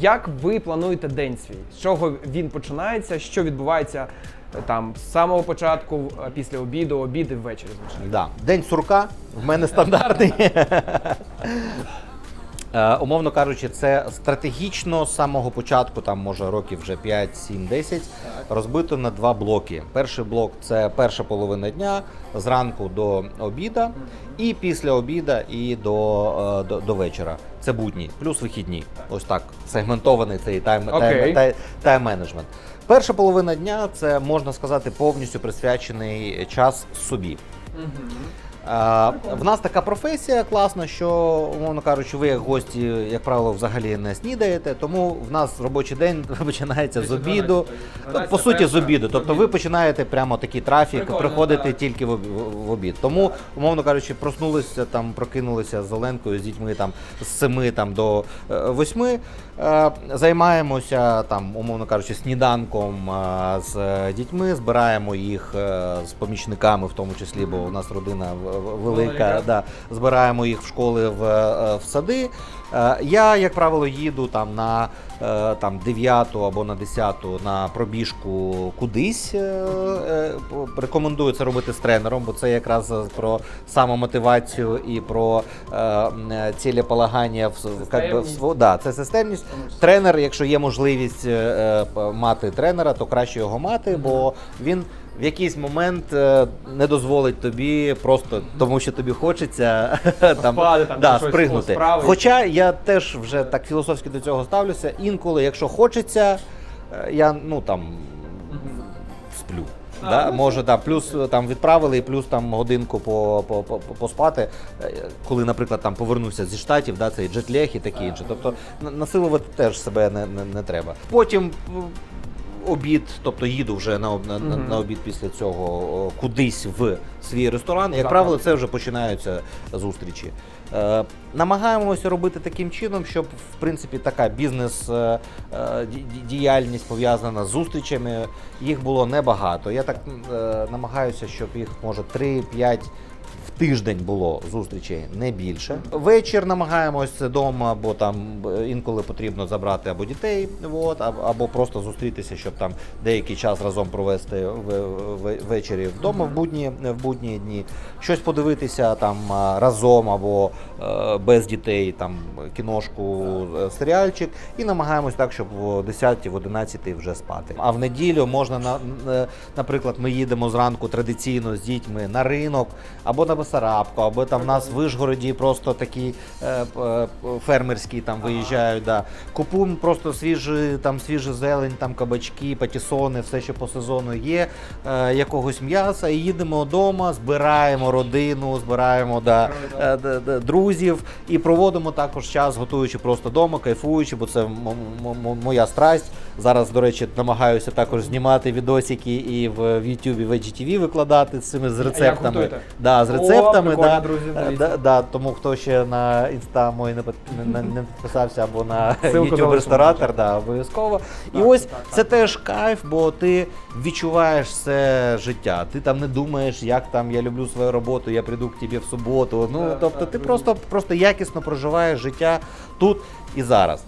Як ви плануєте день свій? З чого він починається? Що відбувається е, там з самого початку, е, після обіду, обіди ввечері, звичайно? Да. День сурка в мене стандартний. Е, умовно кажучи, це стратегічно з самого початку, там може років вже 5, 7, 10, розбито на два блоки. Перший блок це перша половина дня зранку до обіда, і після обіда і до, е, до, до вечора. Це будні, плюс вихідні. Ось так сегментований цей тайм, Окей. тайм, тай- тайм-менеджмент. Перша половина дня це можна сказати повністю присвячений час собі. В нас така професія класна, що, умовно кажучи, ви як гості, як правило, взагалі не снідаєте, тому в нас робочий день починається з обіду. По суті, з обіду. Тобто ви починаєте прямо такий трафік приходити тільки в, об- в обід. Тому, умовно кажучи, проснулися там, прокинулися з Оленкою, з дітьми там з 7 там, до 8, займаємося там, умовно кажучи, сніданком е, з дітьми, збираємо їх е, з помічниками, в тому числі, бо у нас родина велика. Да, збираємо їх в школи в, е, в сади. Е, Я, як правило, їду там на е, там 9 або на 10 на пробіжку кудись. Е, Рекомендую це робити з тренером, бо це якраз про самомотивацію і про цілеполагання в, в- в да, це системність. Тренер, якщо є можливість мати тренера, то краще його мати, бо він в якийсь момент не дозволить тобі просто тому, що тобі хочеться там, Впаде там, да, щось спригнути. справить. Хоча я теж вже так філософськи до цього ставлюся. Інколи, якщо хочеться, е, я ну там сплю. А, Да, ну, може, да, плюс е, там відправили, і плюс там годинку по, по, по, по- поспати, е, коли, наприклад, там повернувся зі штатів, да, цей джетлег і таке інше. Тобто насилувати теж себе не, не, не треба. Потім обід, тобто їду вже на, на, на, Мгм. на обід після цього кудись в свій ресторан. Як правило, це вже починаються зустрічі. Е, намагаємося робити таким чином, щоб в принципі така бізнес е, е, пов'язана з зустрічами. Їх було небагато. Я так намагаюся, щоб їх може 3-5 в тиждень було зустрічей не більше. Вечір намагаємось вдома, бо там е, інколи потрібно забрати або дітей, от, або, просто зустрітися, щоб там деякий час разом провести ввечері вдома в будні, в будні дні. Щось подивитися там разом або е, без дітей, там кіношку, е, серіальчик, і намагаємось так, щоб в 10 в 11 вже спати. А в неділю можна на, на- наприклад, ми їдемо зранку традиційно з дітьми на ринок або на Бесарабку, або там в нас в Вишгороді просто такі е, е, фермерські там виїжджають. Да. Купуємо просто свіжі, там свіжу зелень, там кабачки, патісони, все, що по сезону є, е, якогось м'яса, і їдемо вдома, збираємо родину, збираємо да, е, д- друзів і проводимо також час, готуючи просто вдома, кайфуючи, бо це моя страсть. Зараз, до речі, намагаюся також знімати відосики і в YouTube, і в IGTV викладати з цими з рецептами. готуєте? Да, з рецептами, прикольно, да, друзі, Е, да, да, тому хто ще на інста мой не, не, не підписався або на YouTube ресторатор, да, обов'язково. І ось так, так. це теж кайф, бо ти відчуваєш все життя. Ти там не думаєш, як там я люблю свою роботу, я прийду к тобі в суботу. Ну Так, тобто так, ти просто, просто якісно проживаєш життя тут і зараз.